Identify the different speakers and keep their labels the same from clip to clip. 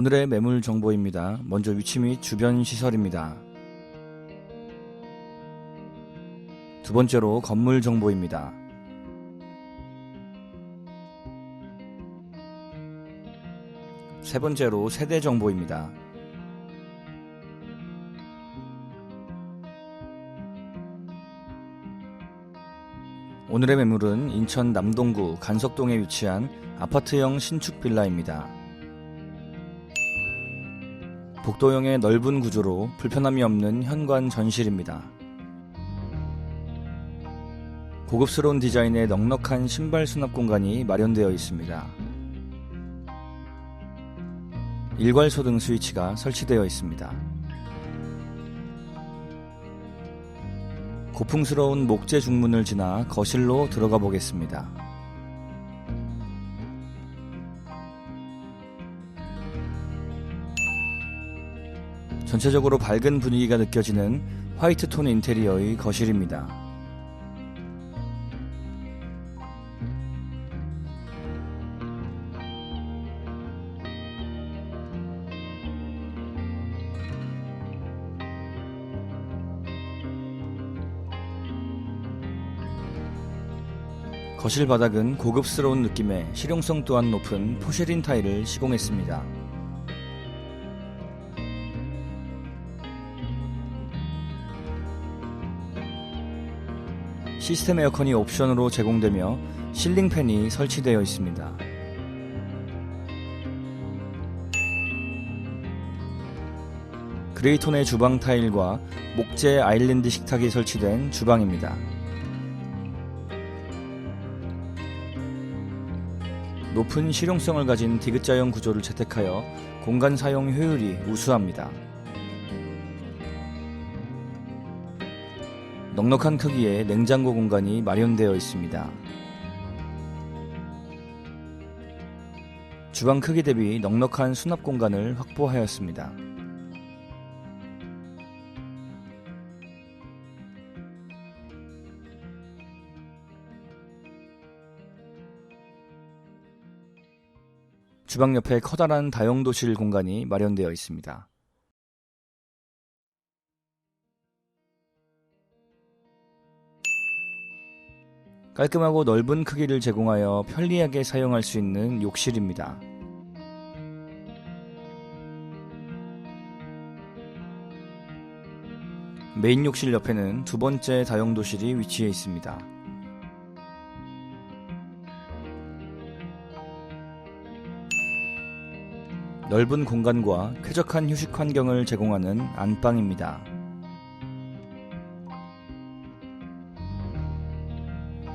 Speaker 1: 오늘의 매물 정보입니다. 먼저 위치 및 주변 시설입니다. 두 번째로 건물 정보입니다. 세 번째로 세대 정보입니다. 오늘의 매물은 인천 남동구 간석동에 위치한 아파트형 신축 빌라입니다. 복도형의 넓은 구조로 불편함이 없는 현관 전실입니다. 고급스러운 디자인의 넉넉한 신발 수납 공간이 마련되어 있습니다. 일괄소 등 스위치가 설치되어 있습니다. 고풍스러운 목재 중문을 지나 거실로 들어가 보겠습니다. 전체적으로 밝은 분위기가 느껴지는 화이트 톤 인테리어의 거실입니다. 거실 바닥은 고급스러운 느낌의 실용성 또한 높은 포쉐린 타일을 시공했습니다. 시스템 에어컨이 옵션으로 제공되며 실링팬이 설치되어 있습니다. 그레이톤의 주방 타일과 목재 아일랜드 식탁이 설치된 주방입니다. 높은 실용성을 가진 디귿자형 구조를 채택하여 공간 사용 효율이 우수합니다. 넉넉한 크기의 냉장고 공간이 마련되어 있습니다. 주방 크기 대비 넉넉한 수납 공간을 확보하였습니다. 주방 옆에 커다란 다용도실 공간이 마련되어 있습니다. 깔끔하고 넓은 크기를 제공하여 편리하게 사용할 수 있는 욕실입니다. 메인 욕실 옆에는 두 번째 다용도실이 위치해 있습니다. 넓은 공간과 쾌적한 휴식 환경을 제공하는 안방입니다.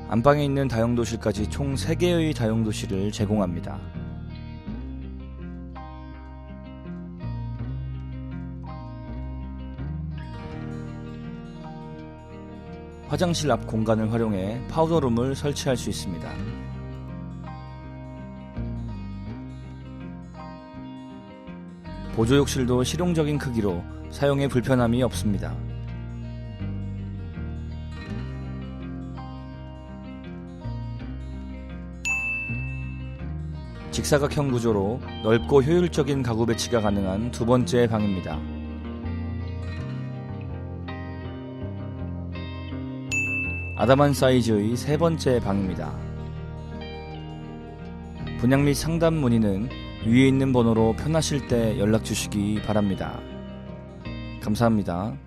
Speaker 1: 안방에 있는 다용도실까지 총 3개의 다용도실을 제공합니다. 화장실 앞 공간을 활용해 파우더룸을 설치할 수 있습니다. 보조욕실도 실용적인 크기로 사용에 불편함이 없습니다. 직사각형 구조로 넓고 효율적인 가구 배치가 가능한 두 번째 방입니다. 아담한 사이즈의 세 번째 방입니다. 분양 및 상담 문의는 위에 있는 번호로 편하실 때 연락 주시기 바랍니다. 감사합니다.